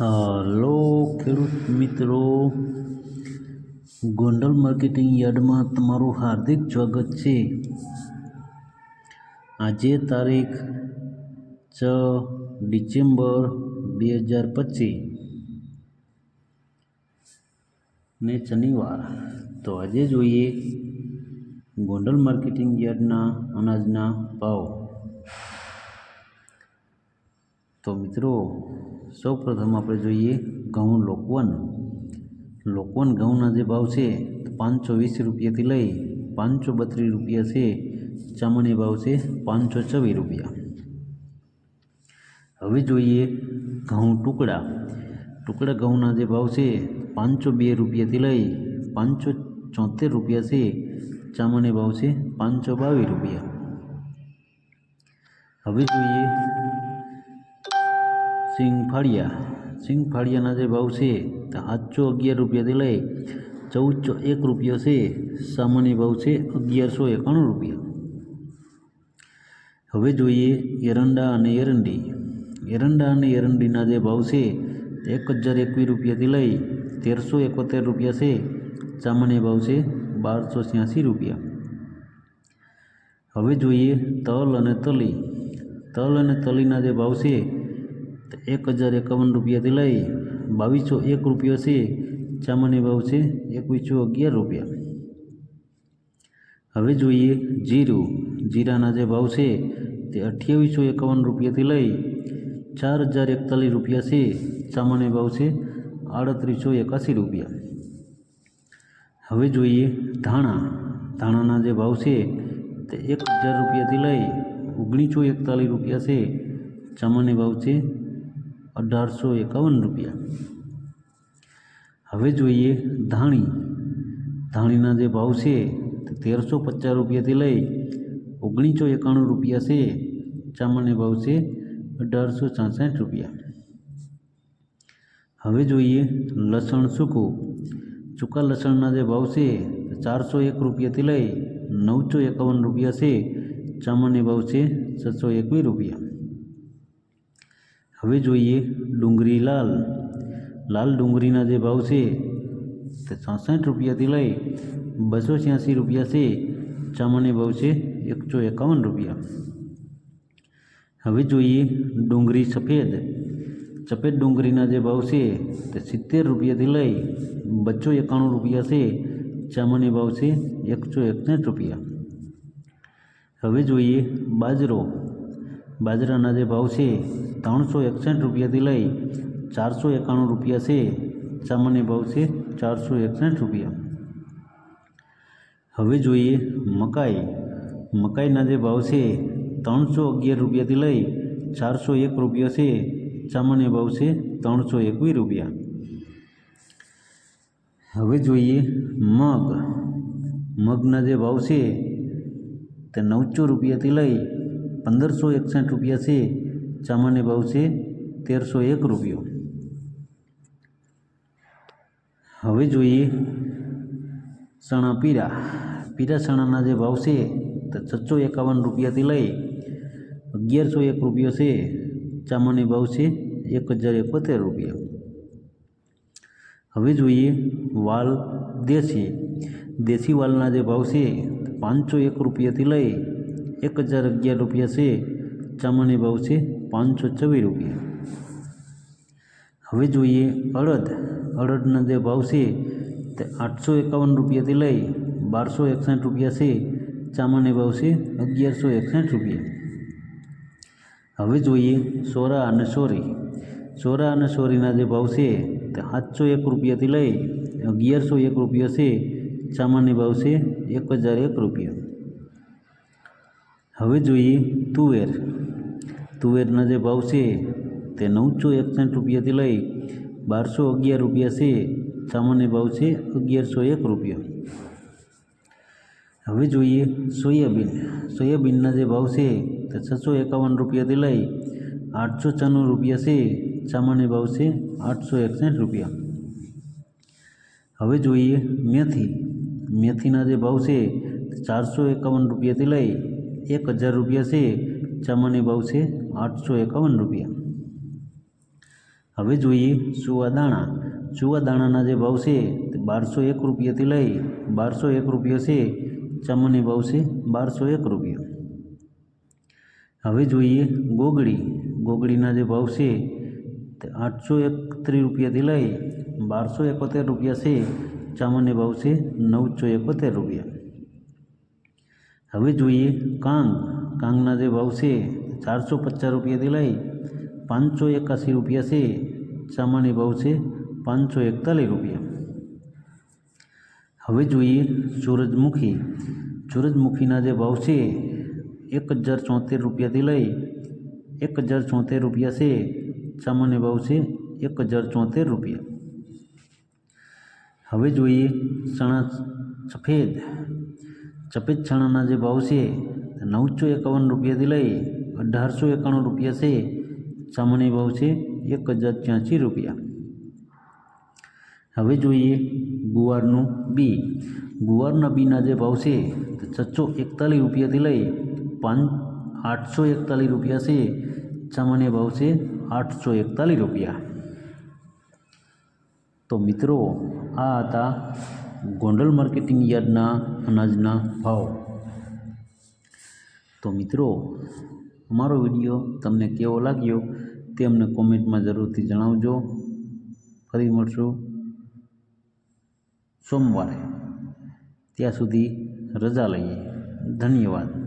Hello ખેડૂત મિત્રો. Gondal marketing યાર્ડમાં તમારું હાર્દિક સ્વાગત છે. આજે તારીખ છ ડિસેમ્બર બે હજાર પચીસ ને શનિવાર. તો આજે જોઈએ ગોંડલ માર્કેટિંગ યાર્ડના અનાજના ભાવ. તો મિત્રો, સૌપ્રથમ આપણે જોઈએ ઘઉં લોકવન. લોકવન ઘઉંના જે ભાવ છે પાંચસો વીસ રૂપિયાથી લઈ પાંચસો બત્રીસ રૂપિયા છે. ચામડી ભાવ છે પાંચસો છવ્વીસ રૂપિયા. હવે જોઈએ ઘઉં ટુકડા. ટુકડા ઘઉંના જે ભાવ છે, પાંચસો બે રૂપિયાથી લઈ પાંચસો ચોતેર રૂપિયા છે. ચામડી ભાવ છે પાંચસો બાવીસ રૂપિયા. હવે જોઈએ સિંગ ફાળિયા સિંગ ફાળિયાના જે ભાવ છે તો સાતસો અગિયાર રૂપિયાથી લઈ ચૌદસો એક રૂપિયો છે. સામાન્ય ભાવ છે અગિયારસો એકાણું રૂપિયા. હવે જોઈએ એરંડા અને એરંડી. એરંડા અને એરંડીના જે ભાવ છે એક હજાર એકવીસ રૂપિયાથી લઈ તેરસો એકોતેર રૂપિયા છે. સામાન્ય ભાવ છે બારસો છ્યાસી રૂપિયા. હવે જોઈએ તલ અને તલી. તલ અને તલીના જે ભાવ છે તો એક હજાર એકાવન રૂપિયાથી લઈ બાવીસો એક રૂપિયો છે. સામાન્ય ભાવ છે એકવીસો અગિયાર રૂપિયા. હવે જોઈએ જીરું. જીરાના જે ભાવ છે તે અઠ્યાવીસો એકાવન રૂપિયાથી લઈ ચાર હજાર એકતાલીસ રૂપિયા છે. સામાન્ય ભાવ છે આડત્રીસો એકાસી રૂપિયા. હવે જોઈએ ધાણા. ધાણાના જે ભાવ છે તે એક હજાર રૂપિયાથી લઈ ઓગણીસો એકતાલીસ રૂપિયા છે. સામાન્ય ભાવ છે અઢારસો એકાવન રૂપિયા. હવે જોઈએ ધાણી. ધાણીના જે ભાવ છે તેરસો પચાસ રૂપિયાથી લઈ ઓગણીસો એકાણું રૂપિયા છે. સામાન્ય ભાવ છે અઢારસો છાસઠ રૂપિયા. હવે જોઈએ લસણ સૂકું. સૂકા લસણના જે ભાવ છે ચારસો એક રૂપિયાથી લઈ નવસો એકાવન રૂપિયા છે. સામાન્ય ભાવ છે છસો એકવીસ રૂપિયા. હવે જોઈએ ડુંગળી લાલ. લાલ ડુંગળીના જે ભાવ છે તે છાસઠ રૂપિયાથી લઈ બસો છ્યાસી રૂપિયા છે. સામાન્ય ભાવ છે એકસો એકાવન રૂપિયા. હવે જોઈએ ડુંગળી સફેદ. સફેદ ડુંગળીના જે ભાવ છે તે સિત્તેર રૂપિયાથી લઈ બસો એકાણું રૂપિયા છે. સામાન્ય ભાવ છે એકસો એકસઠ રૂપિયા. હવે જોઈએ બાજરો. બાજરાના જે ભાવ છે, ત્રણસો એકસઠ રૂપિયાથી લઈ ચારસો એકાણું રૂપિયા છે. સામાન્ય ભાવ છે ચારસો એકસઠ રૂપિયા. હવે જોઈએ મકાઈ. મકાઈના જે ભાવ છે, ત્રણસો અગિયાર રૂપિયાથી લઈ ચારસો એક રૂપિયા છે. સામાન્ય ભાવ છે ત્રણસો એકવીસ રૂપિયા. હવે જોઈએ મગ. મગના જે ભાવ છે, તે નવસો રૂપિયાથી લઈ પંદરસો એકસઠ રૂપિયા છે સામાન્ય ભાવ છે તેરસો એક રૂપિયો. હવે જોઈએ ચણા પીરા. પીરા ચણાના જે ભાવ છે તે છસો એકાવન રૂપિયાથી લઈ અગિયારસો એક રૂપિયો છે સામાન્ય ભાવ છે એક હજાર એકોતેર રૂપિયા. હવે જોઈએ વાલ દેશી. દેશી વાલના જે ભાવ છે પાંચસો એક રૂપિયાથી લઈ એક હજાર અગિયાર રૂપિયા છે સામાન્ય ભાવ છે પાંચસો છવ્વીસ રૂપિયા. હવે જોઈએ અડદ. અડદના જે ભાવ છે તે આઠસો એકાવન રૂપિયાથી લઈ બારસો એકસઠ રૂપિયા છે સામાન્ય ભાવ છે અગિયારસો એકસઠ રૂપિયા. હવે જોઈએ સોરા અને સોરી. સોરા અને સોરીના જે ભાવ છે તે સાતસો એક રૂપિયાથી લઈ અગિયારસો એક રૂપિયા છે ચામાની ભાવ છે એક હજાર એક રૂપિયા. હવે જોઈએ તુવેર. તુવેરના જે ભાવ છે તે નવસો એકસઠ રૂપિયાથી લઈ બારસો અગિયાર રૂપિયા છે. સામાન્ય ભાવ છે અગિયારસો એક રૂપિયા. હવે જોઈએ સોયાબીન. સોયાબીનના જે ભાવ છે તે છસો એકાવન રૂપિયાથી લઈ આઠસો છન્નું રૂપિયા છે. સામાન્ય ભાવ છે આઠસો એકસઠ રૂપિયા. હવે જોઈએ મેથી. મેથીના જે ભાવ છે ચારસો એકાવન રૂપિયાથી લઈ એક હજાર રૂપિયા છે, ચમની ભાવ છે, આઠસો એકાવન રૂપિયા. હવે જોઈએ સુવા દાણા. દાણાના જે ભાવ છે, તે બારસો એક રૂપિયાથી લઈ બારસો એક રૂપિયા છે, ચમની ભાવ છે, બારસો એક રૂપિયા. હવે જોઈએ ગોગડી ગોગડીના જે ભાવ છે, તે આઠસો એકત્રીસ રૂપિયાથી લઈ બારસો એકોતેર રૂપિયા છે સામાન્ય ભાવ છે, નવસો એકોતેર રૂપિયા. હવે જોઈએ કાંગ. કાંગના જે ભાવ છે, ચારસો પચાસ રૂપિયાથી લઈ પાંચસો એકાસી રૂપિયા છે. સામાન્ય ભાવ છે, પાંચસો એકતાલીસ રૂપિયા. હવે જોઈએ સૂરજમુખી. સૂરજમુખીના જે ભાવ છે, એક હજાર ચોતેર રૂપિયાથી લઈ એક હજાર ચોતેર રૂપિયા છે. સામાન્ય ભાવ છે, એક હજાર ચોતેર રૂપિયા. હવે જોઈએ ચણા સફેદ. સફેદ ચણાના જે ભાવ છે નવસો એકાવન રૂપિયાથી લઈ અઢારસો એકાણું રૂપિયા છે. સામાન્ય ભાવ છે એક હજાર ત્યાંસી રૂપિયા. હવે જોઈએ ગુવારનું બી. ગુવારના બીના જે ભાવ છે છસો એકતાલીસ રૂપિયાથી લઈ પાંચ, આઠસો એકતાલીસ રૂપિયા છે. સામાન્ય ભાવ છે આઠસો એકતાલીસ રૂપિયા. તો મિત્રો, આ હતા ગોંડલ માર્કેટિંગ યાર્ડના અનાજના ભાવ. તો મિત્રો, અમારો વીડિયો તમને કેવો લાગ્યો તે અમને કોમેન્ટમાં જરૂરથી જણાવજો. ફરી મળશું સોમવારે. ત્યાં સુધી રજા લઈએ. ધન્યવાદ.